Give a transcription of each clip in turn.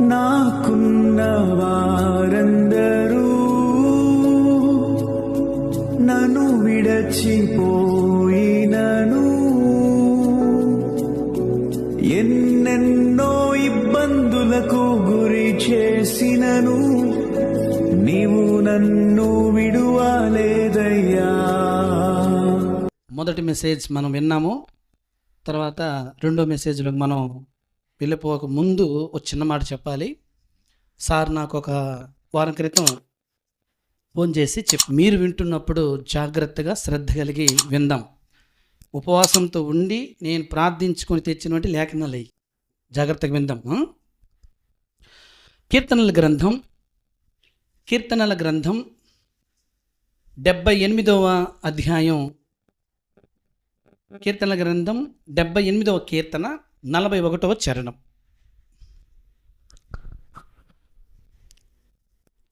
నాకున్న వారందరూ నన్ను విడచిపోయినను. ఎన్నెన్నో ఇబ్బందులకు గురి చేసినను. నీవు నన్ను విడువలేదయ్యా. మొదటి మెసేజ్ మనం విన్నాము. తర్వాత రెండో మెసేజ్లో మనం వెళ్ళిపోక ముందు ఒక చిన్న మాట చెప్పాలి. సార్ నాకు ఒక వారం క్రితం ఫోన్ చేసి చెప్ మీరు వింటున్నప్పుడు జాగ్రత్తగా శ్రద్ధ కలిగి విందాం. ఉపవాసంతో ఉండి నేను ప్రార్థించుకొని తెచ్చినటువంటి లేఖనాలు అయ్యి. జాగ్రత్తగా విందాం కీర్తనల గ్రంథం కీర్తనల గ్రంథం డెబ్బై ఎనిమిదవ అధ్యాయం. కీర్తనల గ్రంథం డెబ్బై ఎనిమిదవ కీర్తన నలభై ఒకటవ చరణం.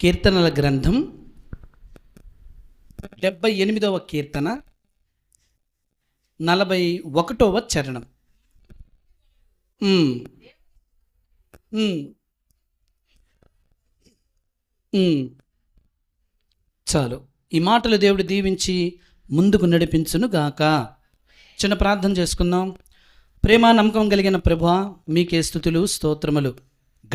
కీర్తనల గ్రంథం డెబ్బై ఎనిమిదవ కీర్తన నలభై ఒకటవ చరణం. చాలు. ఈ మాటలు దేవుడు దీవించి ముందుకు నడిపించును గాక చిన్న ప్రార్థన చేసుకుందాం. ప్రేమ నమ్మకం కలిగిన ప్రభు మీకే స్థుతులు స్తోత్రములు.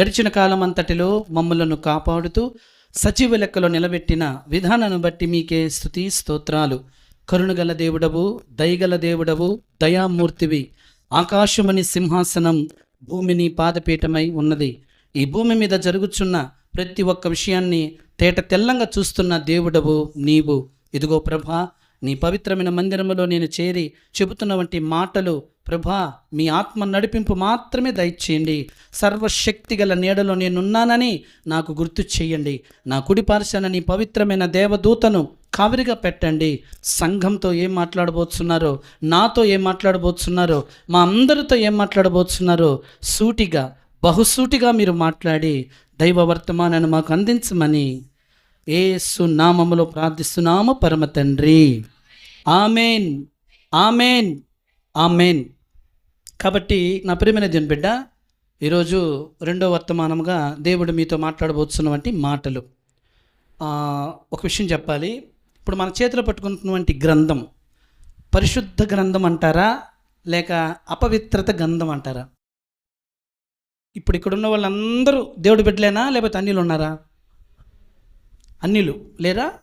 గడిచిన కాలం అంతటిలో మమ్మలను కాపాడుతూ సజీవ లెక్కలో నిలబెట్టిన విధానాన్ని బట్టి మీకే స్థుతి స్తోత్రాలు. కరుణగల దేవుడవు దయగల దేవుడవు దయామూర్తివి. ఆకాశమని సింహాసనం భూమిని పాదపీఠమై ఉన్నది. ఈ భూమి మీద జరుగుచున్న ప్రతి ఒక్క విషయాన్ని తేట తెల్లంగా చూస్తున్న దేవుడవు నీవు. ఇదిగో ప్రభా నీ పవిత్రమైన మందిరములో నేను చేరి చెబుతున్న వంటి మాటలు ప్రభా మీ ఆత్మ నడిపింపు మాత్రమే దయచేయండి. సర్వశక్తి గల నీడలో నేనున్నానని నాకు గుర్తు చేయండి. నా కుడి నీ పవిత్రమైన దేవదూతను కావిరిగా పెట్టండి. సంఘంతో ఏం మాట్లాడబోతున్నారో నాతో ఏం మాట్లాడబోతున్నారో మా అందరితో ఏం మాట్లాడబోతున్నారో సూటిగా బహుసూటిగా మీరు మాట్లాడి దైవ వర్తమానాన్ని మాకు అందించమని ఏసు నామములో ప్రార్థిస్తున్నాము పరమ తండ్రి. ఆమెన్. ఆమెన్. ఆ మెయిన్ కాబట్టి నా ప్రియమైన దేవుని బిడ్డ ఈరోజు రెండో వర్తమానముగా దేవుడు మీతో మాట్లాడబోతున్నటువంటి మాటలు. ఒక విషయం చెప్పాలి. ఇప్పుడు మన చేతిలో పట్టుకుంటున్నటువంటి గ్రంథం పరిశుద్ధ గ్రంథం అంటారా లేక అపవిత్రత గ్రంథం అంటారా? ఇప్పుడు ఇక్కడ ఉన్న వాళ్ళందరూ దేవుడు బిడ్డలేనా లేకపోతే అన్నిలు ఉన్నారా? అన్నిలు లేరా?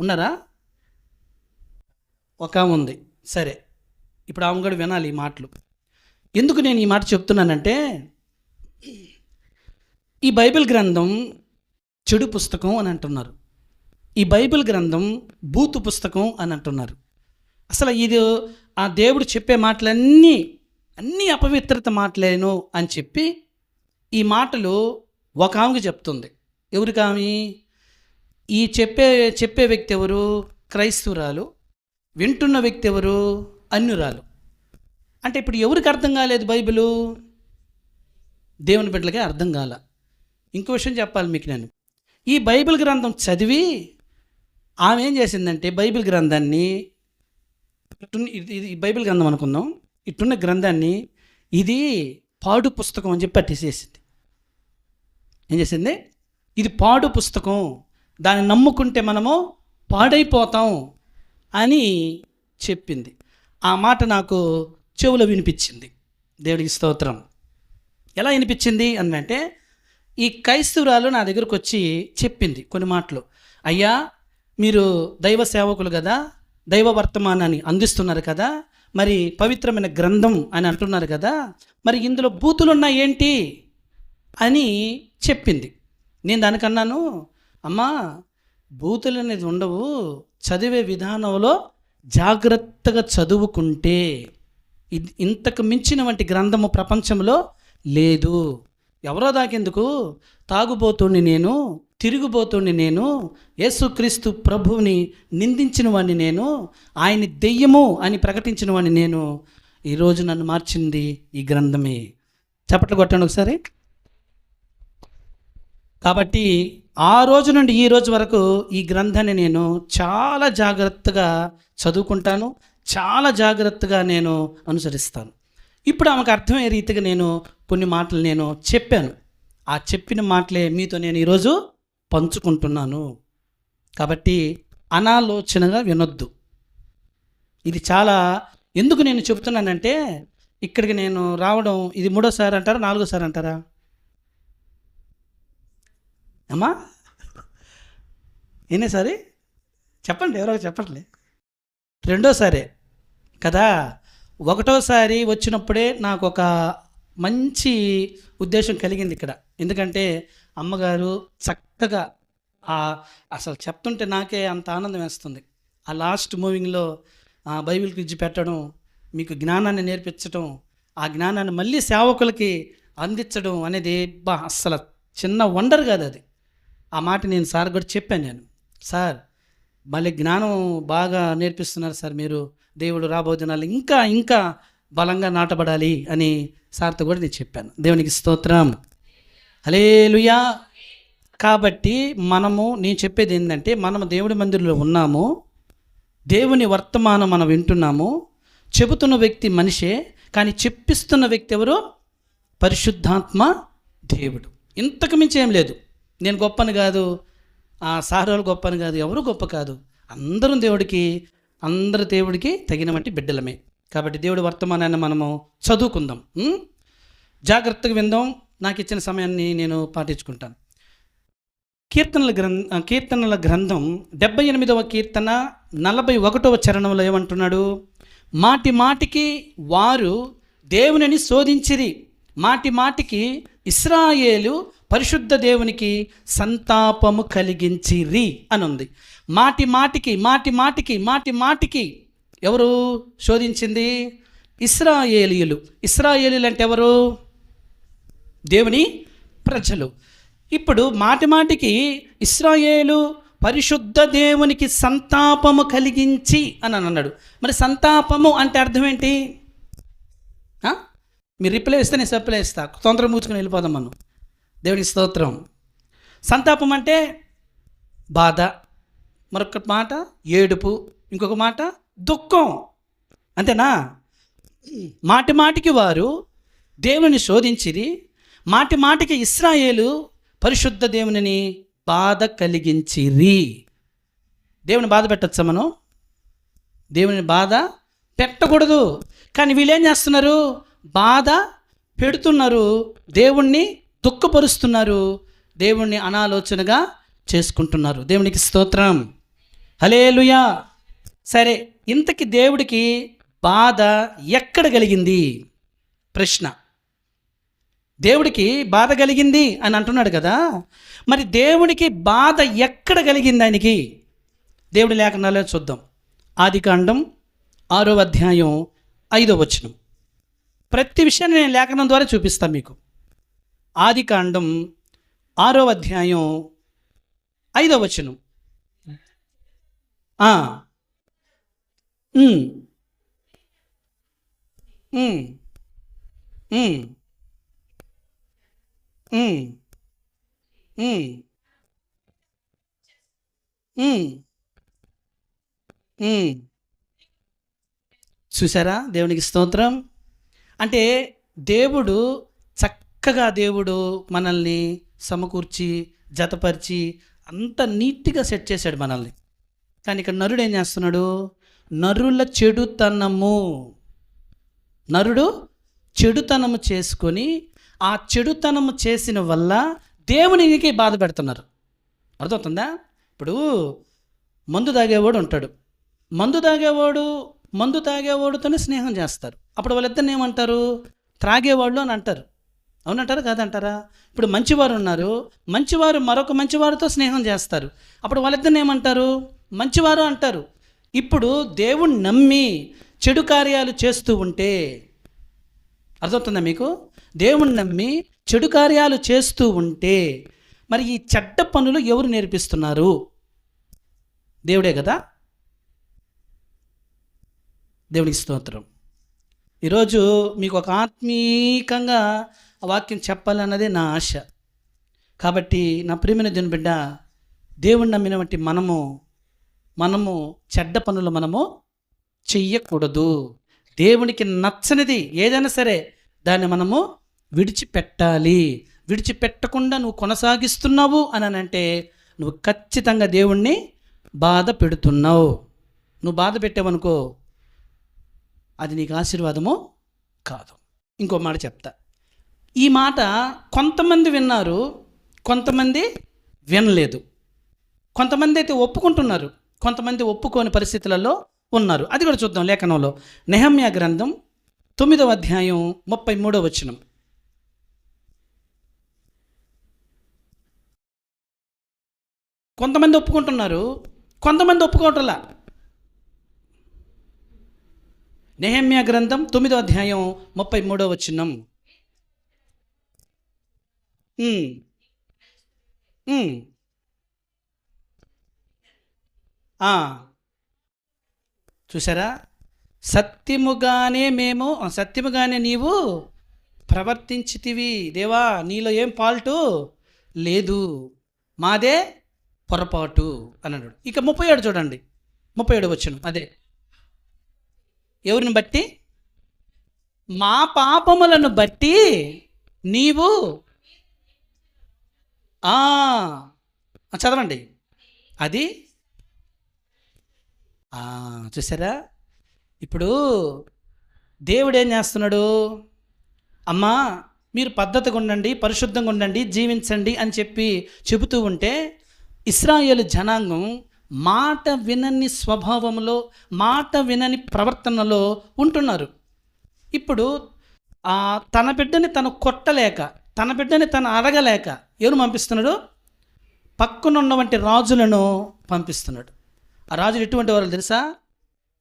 ఉన్నారా? ఒక ఉంది. సరే. ఇప్పుడు ఆమె కూడా వినాలి ఈ మాటలు. ఎందుకు నేను ఈ మాట చెప్తున్నానంటే ఈ బైబిల్ గ్రంథం చెడు పుస్తకం అని అంటున్నారు. ఈ బైబిల్ గ్రంథం బూతు పుస్తకం అని అంటున్నారు. అసలు ఇది ఆ దేవుడు చెప్పే మాటలన్నీ అన్నీ అపవిత్రత మాటలేను అని చెప్పి ఈ మాటలు ఒక ఆమెకు చెప్తుంది. ఎవరికి ఆమె? ఈ చెప్పే చెప్పే వ్యక్తి ఎవరు? క్రైస్తవురాలు. వింటున్న వ్యక్తి ఎవరు? అన్యురాలు. అంటే ఇప్పుడు ఎవరికి అర్థం కాలేదు బైబిలు? దేవుని బిడ్డలకే అర్థం కాల. ఇంకో విషయం చెప్పాలి మీకు నేను. ఈ బైబిల్ గ్రంథం చదివి ఆమె ఏం చేసిందంటే బైబిల్ గ్రంథాన్ని ఇది ఇది బైబిల్ గ్రంథం అనుకుందాం. ఇట్టున్న గ్రంథాన్ని ఇది పాడు పుస్తకం అని చెప్పి పట్టేసేసింది. ఏం చేసింది? ఇది పాడు పుస్తకం. దాన్ని నమ్ముకుంటే మనము పాడైపోతాం అని చెప్పింది. ఆ మాట నాకు చెవులో వినిపించింది. దేవుడికి స్తోత్రం. ఎలా వినిపించింది అని అంటే ఈ క్రైస్తవురాలు నా దగ్గరకు వచ్చి చెప్పింది కొన్ని మాటలు. అయ్యా మీరు దైవ సేవకులు కదా దైవ వర్తమానాన్ని అందిస్తున్నారు కదా మరి పవిత్రమైన గ్రంథం అని అంటున్నారు కదా మరి ఇందులో బూతులు ఏంటి? అని చెప్పింది. నేను దానికన్నాను అమ్మా బూతులు అనేది ఉండవు చదివే విధానంలో జాగ్రత్తగా చదువుకుంటే ఇది ఇంతకు మించిన వంటి గ్రంథము ప్రపంచంలో లేదు. ఎవరో దాకెందుకు? తాగుబోతుండి నేను తిరిగిపోతుండి నేను యేసుక్రీస్తు ప్రభువుని నిందించిన వాడిని నేను ఆయన దెయ్యము అని ప్రకటించిన వాడిని నేను. ఈరోజు నన్ను మార్చింది ఈ గ్రంథమే. చప్పట్లు కొట్టండి ఒకసారి. కాబట్టి ఆ రోజు నుండి ఈ రోజు వరకు ఈ గ్రంథాన్ని నేను చాలా జాగ్రత్తగా చదువుకుంటాను చాలా జాగ్రత్తగా నేను అనుసరిస్తాను. ఇప్పుడు ఆమెకు అర్థమయ్యే రీతిగా నేను కొన్ని మాటలు నేను చెప్పాను. ఆ చెప్పిన మాటలే మీతో నేను ఈరోజు పంచుకుంటున్నాను. కాబట్టి అనాలోచనగా వినొద్దు. ఇది చాలా ఎందుకు నేను చెప్తున్నానంటే ఇక్కడికి నేను రావడం ఇది మూడోసారి అంటారా నాలుగోసారి అంటారా? అమ్మా? ఎన్నేసారి చెప్పండి ఎవరో చెప్పట్లే. రెండోసారి కదా? ఒకటోసారి వచ్చినప్పుడే నాకు ఒక మంచి ఉద్దేశం కలిగింది ఇక్కడ. ఎందుకంటే అమ్మగారు చక్కగా అసలు చెప్తుంటే నాకే అంత ఆనందం వేస్తుంది. ఆ లాస్ట్ మూవింగ్లో బైబిల్ క్విజ్ పెట్టడం మీకు జ్ఞానాన్ని నేర్పించడం ఆ జ్ఞానాన్ని మళ్ళీ సేవకులకి అందించడం అనేది బా అస్సలు చిన్న వండర్ కాదు అది. ఆ మాట నేను సార్ కూడా చెప్పాను నేను. సార్ మళ్ళీ జ్ఞానం బాగా నేర్పిస్తున్నారు సార్ మీరు. దేవుడు రాబోతున్నారు ఇంకా ఇంకా బలంగా నాటబడాలి అని సార్తో కూడా నేను చెప్పాను. దేవునికి స్తోత్రం. హలేలుయా కాబట్టి మనము నేను చెప్పేది ఏంటంటే మనము దేవుడి మందిరంలో ఉన్నాము. దేవుని వర్తమానం మనం వింటున్నాము. చెబుతున్న వ్యక్తి మనిషే కానీ చెప్పిస్తున్న వ్యక్తి ఎవరు? పరిశుద్ధాత్మ దేవుడు. ఇంతకు మించి ఏం లేదు. నేను గొప్పని కాదు. ఆ సారోలు గొప్పని కాదు. ఎవరు గొప్ప కాదు. అందరం దేవుడికి అందరు దేవుడికి తగినవంటి బిడ్డలమే. కాబట్టి దేవుడి వర్తమానాన్ని మనము చదువుకుందాం. జాగ్రత్తగా విందాం. నాకు ఇచ్చిన సమయాన్ని నేను పాటించుకుంటాను. కీర్తనల గ్రంథ కీర్తనల గ్రంథం డెబ్బై ఎనిమిదవ కీర్తన నలభై ఒకటవ చరణంలో ఏమంటున్నాడు? మాటి మాటికి వారు దేవునిని శోధించిరి. మాటి మాటికి ఇస్రాయేలు పరిశుద్ధ దేవునికి సంతాపము కలిగించిరి అని ఉంది మాటి మాటికి మాటి మాటికి మాటి మాటికి ఎవరు శోధించింది? ఇస్రాయేలీయులు. ఇస్రాయేలీలు అంటే ఎవరు? దేవుని ప్రజలు. ఇప్పుడు మాటి మాటికి ఇస్రాయేలు పరిశుద్ధ దేవునికి సంతాపము కలిగించి అని అన్నాడు. మరి సంతాపము అంటే అర్థం ఏంటి? మీరు రిప్లై ఇస్తే నేను సప్లై ఇస్తా తొందరగా మూచుకొని వెళ్ళిపోదాం మనం. దేవుని స్తోత్రం. సంతాపం అంటే బాధ మరొక మాట ఏడుపు ఇంకొక మాట దుఃఖం. అంతేనా? మాటి మాటికి వారు దేవుని శోధించిరి మాటి మాటికి ఇస్రాయేలు పరిశుద్ధ దేవునిని బాధ కలిగించిరి. దేవుని బాధ పెట్టచ్చా మనం? దేవుని బాధ పెట్టకూడదు. కానీ వీళ్ళేం చేస్తున్నారు? బాధ పెడుతున్నారు దేవుణ్ణి దుఃఖపరుస్తున్నారు. దేవుణ్ణి అనాలోచనగా చేసుకుంటున్నారు. దేవునికి స్తోత్రం. హలేలుయా సరే ఇంతకి దేవుడికి బాధ ఎక్కడ కలిగింది? ప్రశ్న. దేవుడికి బాధ కలిగింది అని అంటున్నాడు కదా. మరి దేవుడికి బాధ ఎక్కడ కలిగింది ఆయనకి? దేవుడి లేఖనాలే చూద్దాం. ఆది కాండం ఆరో అధ్యాయం ఐదో వచనం. ప్రతి విషయాన్ని నేను లేఖనం ద్వారా చూపిస్తాను మీకు. ఆది కాండం ఆరో అధ్యాయం ఐదో వచనం. చూసారా దేవునికి స్తోత్రం? అంటే దేవుడు చక్కగా దేవుడు మనల్ని సమకూర్చి జతపరిచి అంత నీట్గా సెట్ చేశాడు మనల్ని. కానీ ఇక్కడ నరుడు ఏం చేస్తున్నాడు? నరుల చెడుతనము. నరుడు చెడుతనము చేసుకొని ఆ చెడుతనము చేసిన వల్ల దేవునికి బాధ పెడుతున్నారు. అర్థమవుతుందా? ఇప్పుడు మందు తాగేవాడు ఉంటాడు. మందు తాగేవాడు మందు తాగేవాడుతోనే స్నేహం చేస్తారు. అప్పుడు వాళ్ళిద్దరిని ఏమంటారు? త్రాగేవాళ్ళు అని అంటారు. అవునంటారా? కాదంటారా? ఇప్పుడు మంచివారు ఉన్నారు. మంచివారు మరొక మంచివారితో స్నేహం చేస్తారు. అప్పుడు వాళ్ళిద్దరిని ఏమంటారు? మంచివారు అంటారు. ఇప్పుడు దేవుణ్ణి నమ్మి చెడు కార్యాలు చేస్తూ ఉంటే అర్థమవుతుందా మీకు? దేవుణ్ణి నమ్మి చెడు కార్యాలు చేస్తూ ఉంటే మరి ఈ చెడ్డ పనులు ఎవరు నేర్పిస్తున్నారు? దేవుడే కదా? దేవునికి స్తోత్రం. ఈరోజు మీకు ఒక ఆత్మీకంగా ఆ వాక్యం చెప్పాలన్నదే నా ఆశ. కాబట్టి నా ప్రియమైన దేవుని బిడ్డ దేవుణ్ణి నమ్మిన వంటి మనము మనము చెడ్డ పనులు మనము చెయ్యకూడదు. దేవునికి నచ్చనిది ఏదైనా సరే దాన్ని మనము విడిచిపెట్టాలి. విడిచిపెట్టకుండా నువ్వు కొనసాగిస్తున్నావు అని అంటే నువ్వు ఖచ్చితంగా దేవుణ్ణి బాధ పెడుతున్నావు. నువ్వు బాధ పెట్టావనుకో అది నీకు ఆశీర్వాదము కాదు. ఇంకో మాట చెప్తా. ఈ మాట కొంతమంది విన్నారు కొంతమంది వినలేదు. కొంతమంది అయితే ఒప్పుకుంటున్నారు కొంతమంది ఒప్పుకోని పరిస్థితులలో ఉన్నారు. అది కూడా చూద్దాం లేఖనంలో. నెహమ్య గ్రంథం తొమ్మిదవ అధ్యాయం ముప్పై మూడవ వచనం. కొంతమంది ఒప్పుకుంటున్నారు కొంతమంది ఒప్పుకోవటంలా? నెహమ్య గ్రంథం తొమ్మిదో అధ్యాయం ముప్పై మూడో వచనం. చూసారా సత్యముగానే మేము సత్యముగానే నీవు ప్రవర్తించితివి. దేవా నీలో ఏం పాల్టు లేదు. మాదే పొరపాటు అన్నాడు. ఇక ముప్పై ఏడు చూడండి. ముప్పై ఏడు వచ్చును అదే. ఎవరిని బట్టి? మా పాపములను బట్టి నీవు చదవండి. అది? చూసారా ఇప్పుడు దేవుడు ఏం చేస్తున్నాడు? అమ్మా మీరు పద్ధతిగా ఉండండి పరిశుద్ధంగా ఉండండి జీవించండి అని చెప్పి చెబుతూ ఉంటే ఇస్రాయేల్ జనాంగం మాట వినని స్వభావంలో మాట వినని ప్రవర్తనలో ఉంటున్నారు. ఇప్పుడు తన బిడ్డని తను కొట్టలేక తన బిడ్డని తను అడగలేక ఎవరు పంపిస్తున్నాడు? పక్కనున్నవంటి రాజులను పంపిస్తున్నాడు. ఆ రాజులు ఎటువంటి వాళ్ళు తెలుసా?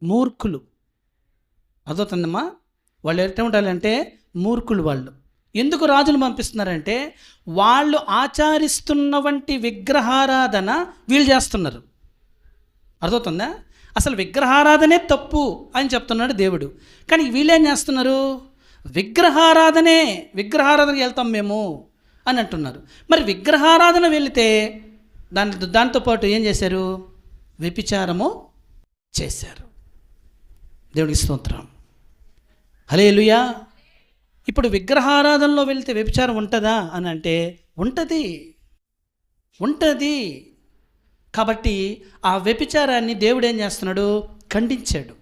మూర్ఖులు. అదవుతుందమ్మా వాళ్ళు ఎటువంటి అంటే మూర్ఖులు వాళ్ళు. ఎందుకు రాజులు పంపిస్తున్నారంటే వాళ్ళు ఆచరిస్తున్న వంటి విగ్రహారాధన వీళ్ళు చేస్తున్నారు. అర్థమవుతుందా? అసలు విగ్రహారాధనే తప్పు అని చెప్తున్నాడు దేవుడు. కానీ వీళ్ళేం చేస్తున్నారు? విగ్రహారాధనే విగ్రహారాధనకి వెళ్తాం మేము అని అంటున్నారు. మరి విగ్రహారాధన వెళితే దాని దాంతోపాటు ఏం చేశారు? వ్యభిచారము చేశారు. దేవుడికి స్తోత్రం. హలే ఇప్పుడు విగ్రహారాధనలో వెళితే వ్యభిచారం ఉంటుందా అని అంటే ఉంటుంది. ఉంటుంది. కాబట్టి ఆ వ్యభిచారాన్ని దేవుడు ఏం చేస్తున్నాడు? ఖండించాడు.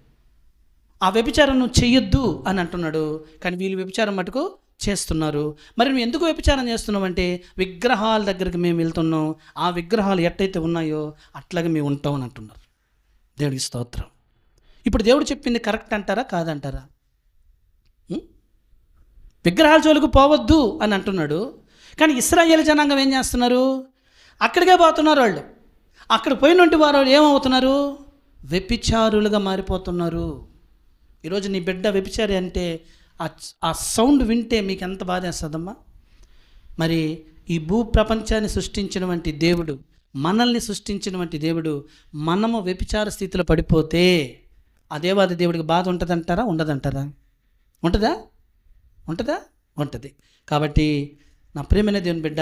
ఆ వ్యభిచారం నువ్వు చెయ్యొద్దు అని అంటున్నాడు. కానీ వీళ్ళు వ్యభిచారం మటుకు చేస్తున్నారు. మరి నువ్వు ఎందుకు వ్యభిచారం చేస్తున్నావు అంటే విగ్రహాల దగ్గరికి మేము వెళ్తున్నాం. ఆ విగ్రహాలు ఎట్టయితే ఉన్నాయో అట్లాగే మేము ఉంటాం అని అంటున్నారు. దేవుడికి స్తోత్రం. ఇప్పుడు దేవుడు చెప్పింది కరెక్ట్ అంటారా? కాదంటారా? విగ్రహాల జోలికి పోవద్దు అని అంటున్నాడు. కానీ ఇస్రాయేల్ జనాంగం ఏం చేస్తున్నారు? అక్కడికే పోతున్నారు వాళ్ళు. అక్కడ పోయినటువంటి వారు ఏమవుతున్నారు? వ్యభిచారులుగా మారిపోతున్నారు. ఈరోజు నీ బిడ్డ వ్యభిచారి అంటే ఆ ఆ సౌండ్ వింటే మీకు ఎంత బాధేస్తుందమ్మా? మరి ఈ భూ ప్రపంచాన్ని సృష్టించినటువంటి దేవుడు మనల్ని సృష్టించినటువంటి దేవుడు మనము వ్యభిచార స్థితిలో పడిపోతే అదేవాది దేవుడికి బాధ ఉంటుందంటారా? ఉండదంటారా? ఉంటుందా? ఉంటుందా? ఉంటుంది. కాబట్టి నా ప్రేమైన దేవుని బిడ్డ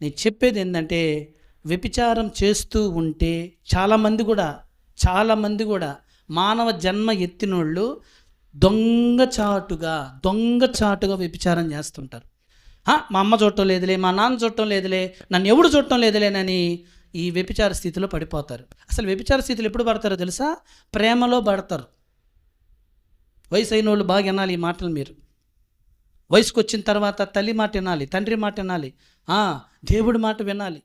నేను చెప్పేది ఏంటంటే వ్యభిచారం చేస్తూ ఉంటే చాలామంది కూడా చాలామంది కూడా మానవ జన్మ ఎత్తినోళ్ళు దొంగచాటుగా దొంగచాటుగా వ్యభిచారం చేస్తుంటారు. మా అమ్మ చూడటం లేదులే మా నాన్న చూడటం లేదులే నన్ను ఎవడు చూడటం లేదులేనని ఈ వ్యభిచార స్థితిలో పడిపోతారు. అసలు వ్యభిచార స్థితిలో ఎప్పుడు పడతారో తెలుసా? ప్రేమలో పడతారు. వయసు అయిన వాళ్ళు బాగా వినాలి ఈ మాటలు మీరు. వయసుకు వచ్చిన తర్వాత తల్లి మాట వినాలి తండ్రి మాట వినాలి. దేవుడి మాట వినాలి.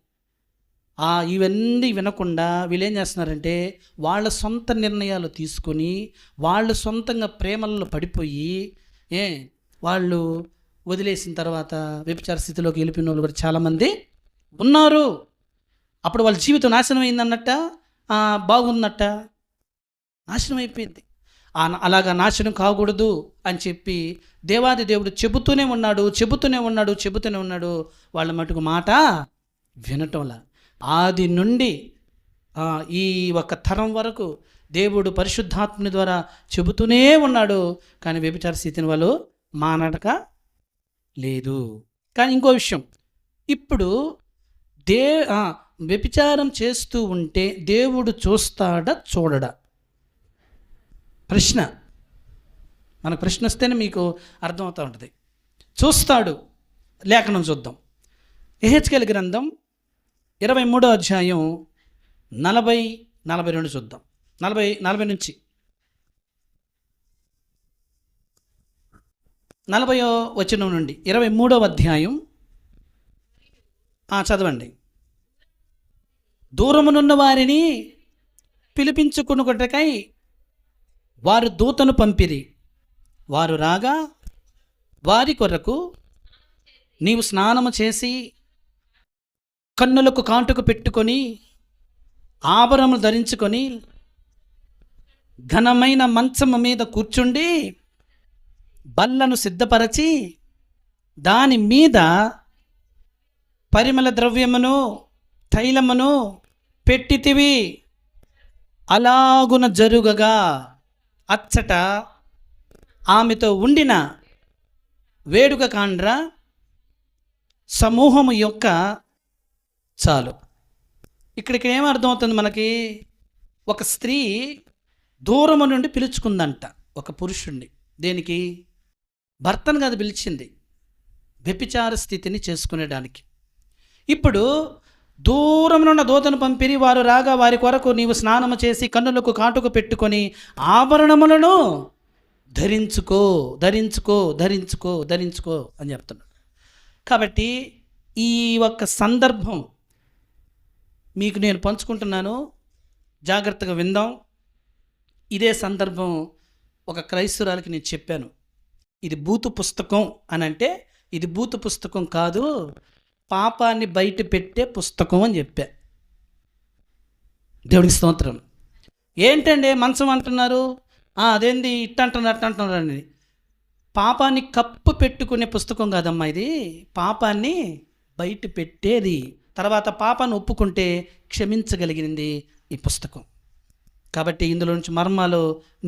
ఇవన్నీ వినకుండా వీళ్ళు ఏం చేస్తున్నారంటే వాళ్ళ సొంత నిర్ణయాలు తీసుకొని వాళ్ళు సొంతంగా ప్రేమలలో పడిపోయి ఏ వాళ్ళు వదిలేసిన తర్వాత వ్యభిచార స్థితిలోకి వెళ్ళిపోయిన వాళ్ళు కూడా చాలామంది ఉన్నారు. అప్పుడు వాళ్ళ జీవితం నాశనం అయిందన్నట్ట బాగుందన్నట్ట. నాశనం అయిపోయింది. అలాగా నాశనం కాకూడదు అని చెప్పి దేవాది దేవుడు చెబుతూనే ఉన్నాడు చెబుతూనే ఉన్నాడు చెబుతూనే ఉన్నాడు. వాళ్ళ మటుకు మాట వినటంలా ఆది నుండి ఈ ఒక తరం వరకు దేవుడు పరిశుద్ధాత్మని ద్వారా చెబుతూనే ఉన్నాడు. కానీ వ్యభిచార స్థితిని వాళ్ళు మానడక లేదు. కానీ ఇంకో విషయం. ఇప్పుడు దే వ్యభిచారం చేస్తూ ఉంటే దేవుడు చూస్తాడా చూడడా? ప్రశ్న. మన ప్రశ్న వస్తేనే మీకు అర్థమవుతూ ఉంటుంది. చూస్తాడు. లేఖనం చూద్దాం. ఎహెచ్కెల్ గ్రంథం ఇరవై మూడో అధ్యాయం నలభై నలభై రెండు చూద్దాం. నలభై నలభై నుంచి. నలభయో వచనం నుండి. ఇరవై మూడవ అధ్యాయం. చదవండి. దూరమునున్న వారిని పిలిపించుకునుకొటకై వారు దూతను పంపిరి. వారు రాగా వారి కొరకు నీవు స్నానము చేసి కన్నులకు కాటుకు పెట్టుకొని ఆభరణములు ధరించుకొని ఘనమైన మంచము మీద కూర్చుండి బల్లను సిద్ధపరచి దాని మీద పరిమళ ద్రవ్యమును తైలమును పెట్టితివి. అలాగున జరుగగా అచ్చట ఆమెతో ఉండిన వేడుక కాండ్ర సమూహము యొక్క చాలు. ఇక్కడికి ఏం అర్థమవుతుంది మనకి? ఒక స్త్రీ దూరము నుండి పిలుచుకుందంట ఒక పురుషుణ్ణి. దేనికి? భర్తను కాదు పిలిచింది. వ్యభిచార స్థితిని చేసుకునేడానికి ఇప్పుడు దూరమునున్న దూతను పంపిరి వారు రాగా వారి కొరకు నీవు స్నానము చేసి కన్నులకు కాటుకు పెట్టుకొని ఆభరణములను ధరించుకో ధరించుకో ధరించుకో ధరించుకో అని చెప్తున్నాడు. కాబట్టి ఈ ఒక్క సందర్భం మీకు నేను పంచుకుంటున్నాను. జాగ్రత్తగా విందాం. ఇదే సందర్భం ఒక క్రైస్తవురాలకి నేను చెప్పాను. ఇది బూతు పుస్తకం అని అంటే ఇది బూతు పుస్తకం కాదు పాపాన్ని బయట పెట్టే పుస్తకం అని చెప్పా. దేవుడికి స్తోత్రం. ఏంటండి మంచం అంటున్నారు? అదేంది? ఇట్ట అంటున్నారు అట్ట అంటున్నారు అని. పాపాన్ని కప్పు పెట్టుకునే పుస్తకం కాదమ్మా ఇది. పాపాన్ని బయట పెట్టేది తర్వాత పాపాన్ని ఒప్పుకుంటే క్షమించగలిగింది ఈ పుస్తకం. కాబట్టి ఇందులో నుంచి మర్మాలు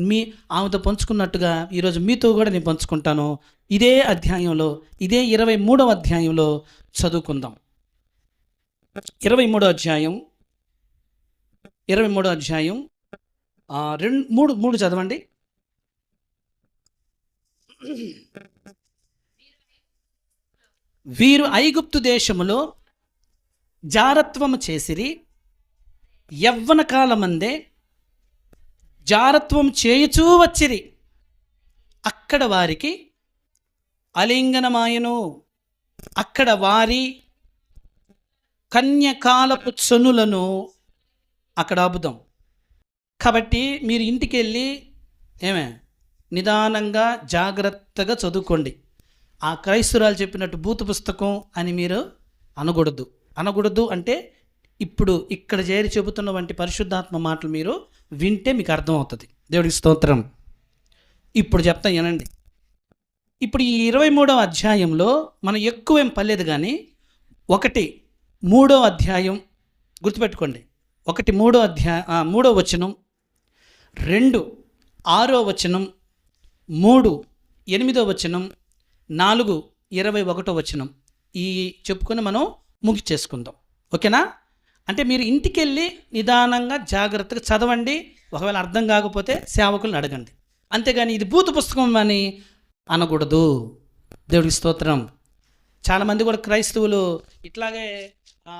మీ ఆమెతో పంచుకున్నట్టుగా ఈరోజు మీతో కూడా నేను పంచుకుంటాను. ఇదే అధ్యాయంలో ఇదే ఇరవై మూడవ అధ్యాయంలో చదువుకుందాం. ఇరవై మూడో అధ్యాయం ఇరవై మూడో అధ్యాయం రెండు మూడు మూడు చదవండి. వీరు ఐగుప్తు దేశములో జారత్వము చేసిరి యవ్వన కాలమందే జారత్వం చేయుచూ వచ్చిరి. అక్కడ వారికి అలింగనమాయను. అక్కడ వారి కన్యకాలపు చనులను అక్కడ ఆపుదాం. కాబట్టి మీరు ఇంటికి వెళ్ళి ఏమే నిదానంగా జాగ్రత్తగా చదువుకోండి. ఆ క్రైస్తురాలు చెప్పినట్టు భూత పుస్తకం అని మీరు అనకూడదు. అనకూడదు అంటే ఇప్పుడు ఇక్కడ చేరి చెబుతున్న వంటి పరిశుద్ధాత్మ మాటలు మీరు వింటే మీకు అర్థమవుతుంది. దేవుడికి స్తోత్రం. ఇప్పుడు చెప్తా వినండి. ఇప్పుడు ఈ ఇరవై మూడవ అధ్యాయంలో మనం ఎక్కువ ఏం పర్లేదు కానీ ఒకటి మూడో అధ్యాయం గుర్తుపెట్టుకోండి. ఒకటి మూడో అధ్యాయ మూడో వచనం రెండు ఆరో వచనం మూడు ఎనిమిదో వచనం నాలుగు ఇరవై ఒకటో వచనం. ఈ చెప్పుకొని మనం ముగిచేసుకుందాం. ఓకేనా? అంటే మీరు ఇంటికి వెళ్ళి నిదానంగా జాగ్రత్తగా చదవండి. ఒకవేళ అర్థం కాకపోతే సేవకులను అడగండి. అంతేగాని ఇది భూత పుస్తకం అని అనకూడదు. దేవుడికి స్తోత్రం. చాలామంది కూడా క్రైస్తవులు ఇట్లాగే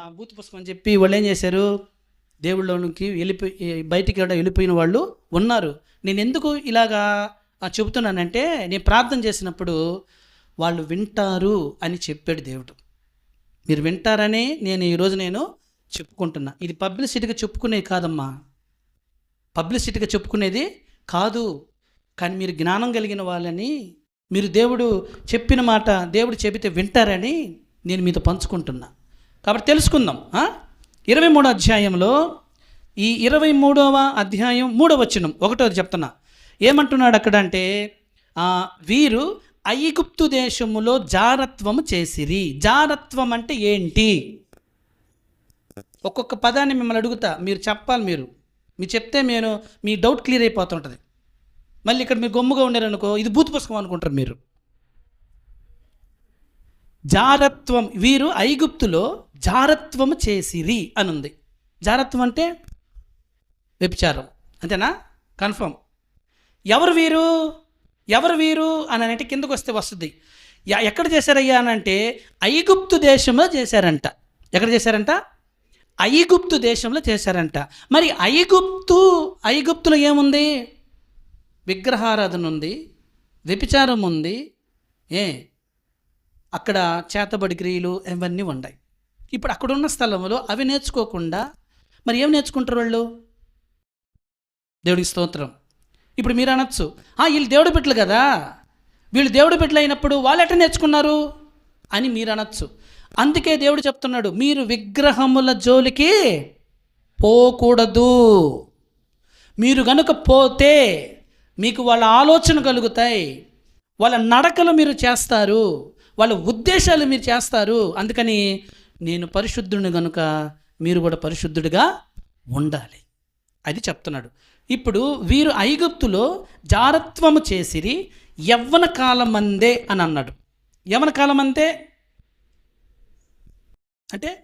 భూత పుస్తకం అని చెప్పి వాళ్ళు ఏం చేశారు? దేవుళ్ళలోనికి వెళ్ళిపోయి బయటికి కూడా వెళ్ళిపోయిన వాళ్ళు ఉన్నారు. నేను ఎందుకు ఇలాగా చెబుతున్నానంటే నేను ప్రార్థన చేసినప్పుడు వాళ్ళు వింటారు అని చెప్పాడు దేవుడు. మీరు వింటారని నేను ఈరోజు నేను చెప్పుకుంటున్నా. ఇది పబ్లిసిటీగా చెప్పుకునేది కాదమ్మా. పబ్లిసిటీగా చెప్పుకునేది కాదు. కానీ మీరు జ్ఞానం కలిగిన వాళ్ళని మీరు దేవుడు చెప్పిన మాట దేవుడు చెబితే వింటారని నేను మీతో పంచుకుంటున్నా. కాబట్టి తెలుసుకుందాం ఇరవై మూడో అధ్యాయంలో ఈ ఇరవై మూడవ అధ్యాయం మూడవ వచనం ఒకటో చెప్తున్నా. ఏమంటున్నాడు అక్కడ అంటే వీరు ఐగుప్తు దేశములో జారత్వము చేసిరి. జారత్వం అంటే ఏంటి? ఒక్కొక్క పదాన్ని మిమ్మల్ని అడుగుతా. మీరు చెప్పాలి మీరు. మీరు చెప్తే నేను మీ డౌట్ క్లియర్ అయిపోతుంటుంది. మళ్ళీ ఇక్కడ మీరు గమ్ముగా ఉండారనుకో ఇది భూత పుస్తకం అనుకుంటారు మీరు. జారత్వం వీరు ఐగుప్తులో జారత్వము చేసిరి అని ఉంది జారత్వం అంటే వ్యభిచారం. అంతేనా? కన్ఫర్మ్. ఎవరు వీరు? ఎవరు వీరు అని అంటే కిందకు వస్తే వస్తుంది. ఎక్కడ చేశారయ్యా అని అంటే ఐగుప్తు దేశంలో చేశారంట. ఎక్కడ చేశారంట? ఐగుప్తు దేశంలో చేశారంట. మరి ఐగుప్తు ఐగుప్తులో ఏముంది? విగ్రహారాధన ఉంది వ్యభిచారం ఉంది ఏ? అక్కడ చేతబడి క్రియలు ఇవన్నీ ఉన్నాయి. ఇప్పుడు అక్కడ ఉన్న స్థలంలో అవి నేర్చుకోకుండా మరి ఏం నేర్చుకుంటారు వాళ్ళు? దేవుడికి స్తోత్రం. ఇప్పుడు మీరు అనొచ్చు. వీళ్ళు దేవుడు బిడ్డలు కదా. వీళ్ళు దేవుడు బిడ్డలు అయినప్పుడు వాళ్ళు ఎట్లా నేర్చుకున్నారు? అని మీరు అనొచ్చు. అందుకే దేవుడు చెప్తున్నాడు మీరు విగ్రహముల జోలికి పోకూడదు. మీరు గనుక పోతే మీకు వాళ్ళ ఆలోచన కలుగుతాయి. వాళ్ళ నడకలు మీరు చేస్తారు. వాళ్ళ ఉద్దేశాలు మీరు చేస్తారు. అందుకని నేను పరిశుద్ధుడిని కనుక మీరు కూడా పరిశుద్ధుడిగా ఉండాలి. అది చెప్తున్నాడు. ఇప్పుడు వీరు ఐగుప్తులో జారత్వము చేసిరి యవ్వన కాలమందే అని అన్నాడు. యవన కాలం అంతే అంటే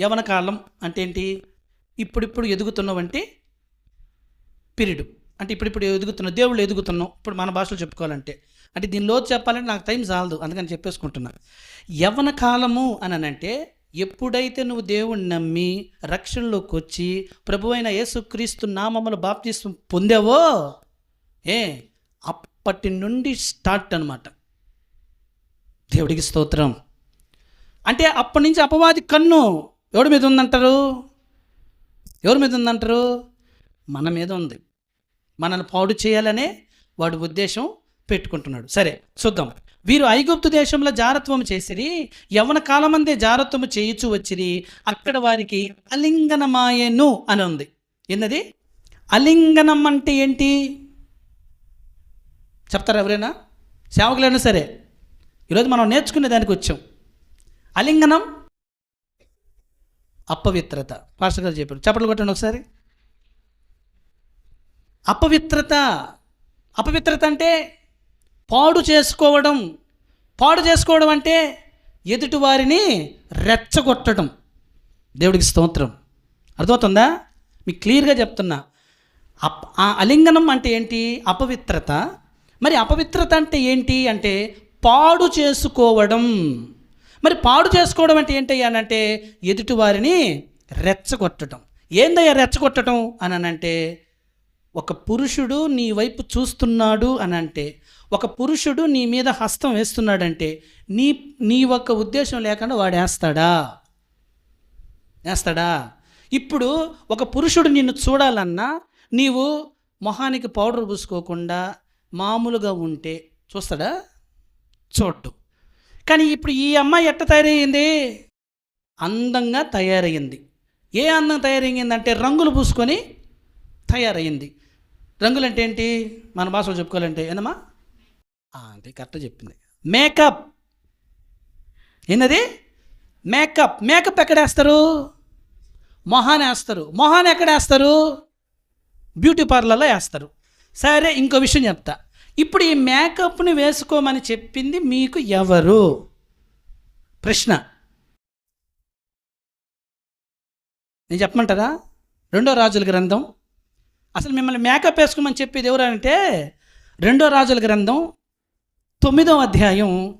యవన కాలం అంటే ఏంటి? ఇప్పుడిప్పుడు ఎదుగుతున్నవంటే పీరియడ్. అంటే ఇప్పుడిప్పుడు ఎదుగుతున్నాం దేవుళ్ళు ఎదుగుతున్నాం ఇప్పుడు మన భాషలో చెప్పుకోవాలంటే. అంటే దీనిలో చెప్పాలంటే నాకు టైం చాలదు అందుకని చెప్పేసుకుంటున్నా. యవన కాలము అని అంటే ఎప్పుడైతే నువ్వు దేవుణ్ణి నమ్మి రక్షణలోకి వచ్చి ప్రభు అయిన యేసుక్రీస్తు నామములు బాప్తిస్వం పొందావో? ఏ? అప్పటి నుండి స్టార్ట్ అనమాట దేవుడికి స్తోత్రం. అంటే అప్పటి నుంచి అపవాది కన్ను ఎవడి మీద ఉందంటారు? ఎవరి మీద ఉందంటారు? మన మీద ఉంది. మనల్ని పాడు చేయాలనే వాడు ఉద్దేశం పెట్టుకుంటున్నాడు. సరే చూద్దాం. వీరు ఐగుప్తు దేశంలో జారత్వము చేసిరి యవన కాలమందే జారత్వము చేయుచు వచ్చిరి అక్కడ వారికి అలింగనమాయను అని ఉంది. ఏంటది అలింగనం అంటే ఏంటి? చెప్తారా ఎవరైనా? సేవకులైనా సరే. ఈరోజు మనం నేర్చుకునే దానికి వచ్చాం. అలింగనం అపవిత్రత. పాస్టర్ గారు చెప్పారు. చెప్పలు కొట్టండి ఒకసారి. అపవిత్రత. అపవిత్రత అంటే పాడు చేసుకోవడం పాడు చేసుకోవడం అంటే ఎదుటి వారిని రెచ్చగొట్టడం. దేవుడికి స్తోత్రం. అర్థమవుతుందా? మీకు క్లియర్గా చెప్తున్నా. అప్ ఆ అలింగనం అంటే ఏంటి? అపవిత్రత. మరి అపవిత్రత అంటే ఏంటి? అంటే పాడు చేసుకోవడం. మరి పాడు చేసుకోవడం అంటే ఏంటి అనంటే అంటే ఎదుటి వారిని రెచ్చగొట్టడం. ఏందయ్యా రెచ్చగొట్టడం? అని అంటే ఒక పురుషుడు నీ వైపు చూస్తున్నాడు అని అంటే ఒక పురుషుడు నీ మీద హస్తం వేస్తున్నాడంటే నీ నీ ఒక్క ఉద్దేశం లేకుండా వాడు వేస్తాడా? వేస్తాడా? ఇప్పుడు ఒక పురుషుడు నిన్ను చూడాలన్నా నీవు మొహానికి పౌడర్ పూసుకోకుండా మామూలుగా ఉంటే చూస్తాడా? చూడ్డు. కానీ ఇప్పుడు ఈ అమ్మాయి ఎట్ట తయారయ్యింది? అందంగా తయారయ్యింది. ఏ అందం తయారయ్యిందంటే రంగులు పూసుకొని తయారయ్యింది. రంగులంటే ఏంటి? మన భాషలో చెప్పుకోవాలంటే ఏందమ్మా? అంటే కరెక్ట్గా చెప్పింది. మేకప్. ఏంటది మేకప్. మేకప్ ఎక్కడ వేస్తారు మొహాన్ని వేస్తారు. మొహాన్ని ఎక్కడ వేస్తారు బ్యూటీ పార్లర్లో వేస్తారు. సరే ఇంకో విషయం చెప్తా. ఇప్పుడు ఈ మేకప్ని వేసుకోమని చెప్పింది మీకు ఎవరు? ప్రశ్న. నేను చెప్పమంటారా? రెండో రాజుల గ్రంథం. అసలు మిమ్మల్ని మేకప్ వేసుకోమని చెప్పేది ఎవరు అంటే రెండో రాజుల గ్రంథం తొమ్మిదవ అధ్యాయం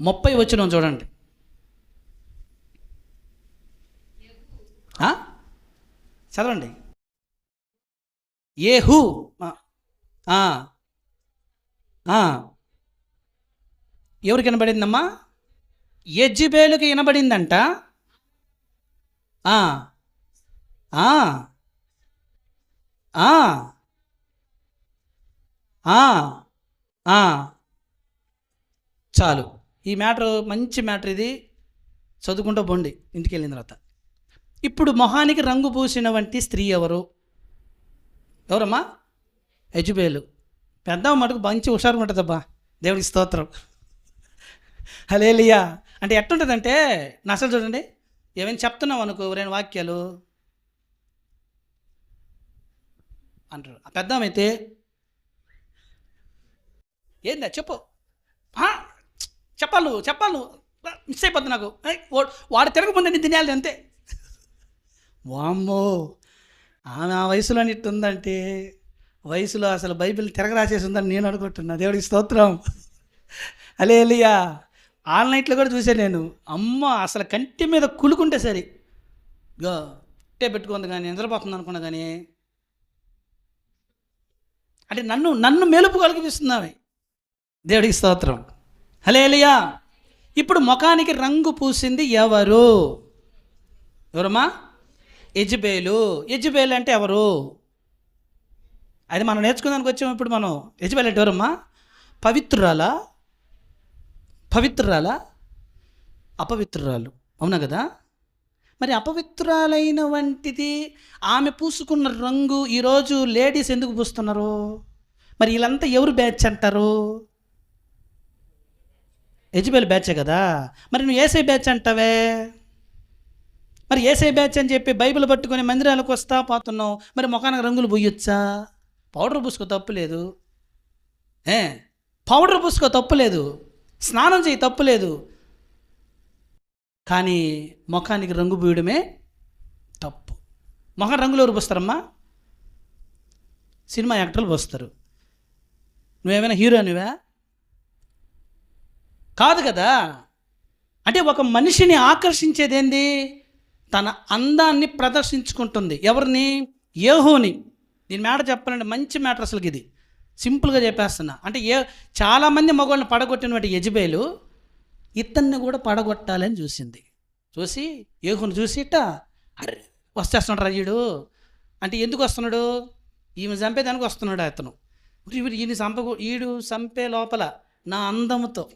ముప్పై వచ్చిన చూడండి. చదవండి. ఏహు ఎవరికి వినబడిందమ్మా? ఎజ్జిబేలుకి వినబడిందంట. ఆ. చాలు. ఈ మ్యాటర్ మంచి మ్యాటర్ ఇది. చదువుకుంటూ పోండి. ఇంటికి వెళ్ళిన తర్వాత. ఇప్పుడు మొహానికి రంగు పూసిన వంటి స్త్రీ ఎవరు? ఎవరమ్మా? యజుబేలు. పెద్ద మటుకు మంచి హుషారుగా ఉంటుందబ్బా దేవుడికి స్తోత్రం. హలేలియా అంటే ఎట్టుంటుందంటే నా అసలు చూడండి. ఏమైనా చెప్తున్నావు అనుకో ఎవరైనా వాక్యాలు? అంటారు పెద్దామైతే ఏందా చెప్పు? చెప్పాలి నువ్వు చెప్పాలి. నువ్వు మిస్ అయిపోద్ది నాకు. వాడు- వాడు నేను తినేయాలి అంతే. వామ్మో ఆమె ఆ వయసులో ఉందంటే వయసులో అసలు బైబిల్ తిరగరాసేసి ఉందని నేను అనుకుంటున్నా. దేవుడికి స్తోత్రం. ఆల్ ఆన్లైన్లో కూడా చూశాను నేను. అమ్మ అసలు కంటి మీద కులుకుంటే సరే. గో ఇట్టే పెట్టుకుంది కానీ నిద్రపోతుంది అనుకున్నా కానీ. అంటే నన్ను నన్ను మెలుపు కలిగిస్తున్నావి దేవుడికి స్తోత్రం. హలేలియా ఇప్పుడు ముఖానికి రంగు పూసింది ఎవరు? ఎవరమ్మా? యజ్బేలు. యజ్బేలు అంటే ఎవరు? అది మనం నేర్చుకుందానికి వచ్చాము ఇప్పుడు మనం. యజ్బేలు అంటే ఎవరమ్మా? పవిత్రురాలా? పవిత్రురాలా? అపవిత్రురాలు. అవునా కదా? మరి అపవిత్రురాలైన వంటిది ఆమె పూసుకున్న రంగు ఈరోజు లేడీస్ ఎందుకు పూస్తున్నారు? మరి వీళ్ళంతా ఎవరు బ్యాచ్ అంటారు? ఎజిబెల్ బ్యాచే కదా? మరి నువ్వు ఏసై బ్యాచ్ అంటావే? మరి ఏసై బ్యాచ్ అని చెప్పి బైబిల్ పట్టుకొని మందిరాలకు వస్తా పోతున్నావు మరి ముఖానికి రంగులు పోయొచ్చా? పౌడర్ పూసుకో తప్పులేదు ఏ? పౌడర్ పూసుకో తప్పులేదు స్నానం చేయి తప్పులేదు కానీ ముఖానికి రంగు పూయడమే తప్పు. ముఖం రంగులు ఎవరు పోస్తారమ్మా? సినిమా యాక్టర్లు పోస్తారు. నువ్వేమైనా హీరోనివా కాదు కదా? అంటే ఒక మనిషిని ఆకర్షించేది ఏంది తన అందాన్ని ప్రదర్శించుకుంటుంది. ఎవరిని? ఏహోని. దీని మ్యాటర్ చెప్పాలంటే మంచి మ్యాటర్ అసలుకి ఇది. సింపుల్గా చెప్పేస్తున్నా. అంటే ఏ చాలామంది మగవాళ్ళని పడగొట్టినటువంటి యజబేలు ఇతన్ని కూడా పడగొట్టాలని చూసింది. చూసి ఏహోని చూసి అరే వస్తేస్తున్నాడు రాజుడు అంటే ఎందుకు వస్తున్నాడు? ఈమె చంపేదానికి వస్తున్నాడు అతను? వీడు ఈయన చంపకు ఈడు చంపే లోపల నా అందముతో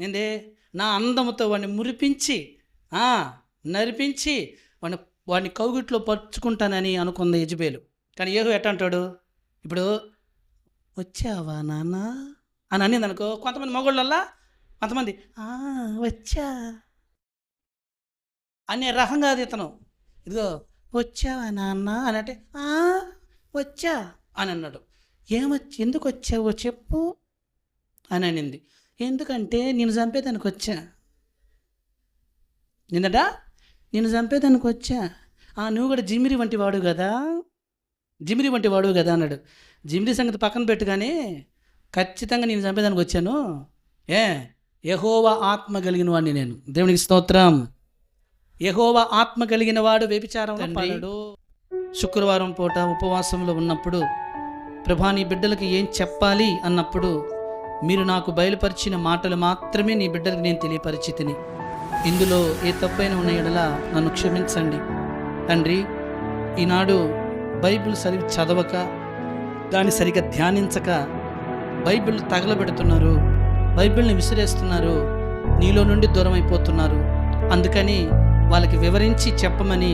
ఏంది? నా అందముతో వాడిని మురిపించి నరిపించి వాడిని వాడిని కౌగిట్లో పరుచుకుంటానని అనుకుంది యజబేలు. కానీ ఏహో ఎట్ట అంటాడు? ఇప్పుడు వచ్చావా నాన్న? అని అనింది అనుకో కొంతమంది మగోళ్ళల్లా కొంతమంది "ఆ, వచ్చా. అనే రహం కాదు ఇతను. ఇదిగో వచ్చావా నాన్న? అని అంటే "ఆ, వచ్చా. అని అన్నాడు. ఏమొచ్చి ఎందుకు వచ్చావో చెప్పు. అని అనింది. ఎందుకంటే నేను చంపేదానికి వచ్చా నిన్నట? నేను చంపేదానికి వచ్చా "ఆ, నువ్వు కూడా జిమిరి వంటి వాడు కదా? జిమిరి వంటి వాడు కదా అన్నాడు. జిమిరి సంగతి పక్కన పెట్టుగానే ఖచ్చితంగా నేను చంపేదానికి వచ్చాను ఏ? యహోవా ఆత్మ కలిగిన వాడిని నేను. దేవునికి స్తోత్రం. యహోవా ఆత్మ కలిగిన వాడు వ్యభిచారం పడడు. శుక్రవారం పూట ఉపవాసంలో ఉన్నప్పుడు ప్రభా నీ బిడ్డలకి ఏం చెప్పాలి అన్నప్పుడు మీరు నాకు బయలుపరిచిన మాటలు మాత్రమే నీ బిడ్డలకు నేను తెలియపరిచితిని. ఇందులో ఏ తప్పైన ఉన్న ఎడలా నన్ను క్షమించండి. తండ్రి ఈనాడు బైబిల్ సరి చదవక దాన్ని సరిగా ధ్యానించక బైబిల్ తగలబెడుతున్నారు బైబిల్ని విసిరేస్తున్నారు నీలో నుండి దూరం అయిపోతున్నారు అందుకని వాళ్ళకి వివరించి చెప్పమని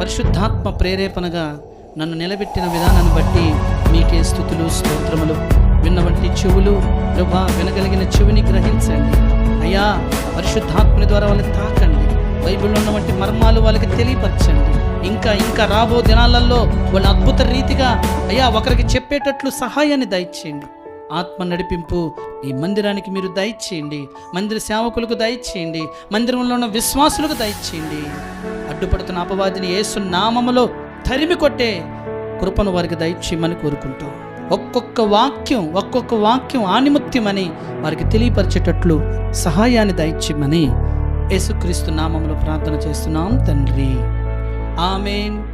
పరిశుద్ధాత్మ ప్రేరేపణగా నన్ను నిలబెట్టిన విధానాన్ని బట్టి మీకే స్థుతులు స్తోత్రములు. విన్నవంటి చెవులు ప్రభా వినగలిగిన చెవిని గ్రహించండి. అయ్యా పరిశుద్ధాత్మని ద్వారా వాళ్ళని తాకండి. బైబిల్లో ఉన్నటువంటి మర్మాలు వాళ్ళకి తెలియపరచండి. ఇంకా ఇంకా రాబో దినాలలో వాళ్ళు అద్భుత రీతిగా అయ్యా ఒకరికి చెప్పేటట్లు సహాయాన్ని దయచేయండి. ఆత్మ నడిపింపు ఈ మందిరానికి మీరు దయచేయండి. మందిర సేవకులకు దయచేయండి. మందిరంలో ఉన్న విశ్వాసులకు దయచేయండి. అడ్డుపడుతున్న అపవాదిని ఏసు నామములో తరిమి కొట్టే కృపను వారికి దయచేయమని కోరుకుంటాం. ఒక్కొక్క వాక్యం ఒక్కొక్క వాక్యం ఆనిముత్యమని వారికి తెలియపరిచేటట్లు సహాయాన్ని దయచేయమని యేసుక్రీస్తు నామంలో ప్రార్థన చేస్తున్నాం తండ్రి. ఆమెన్.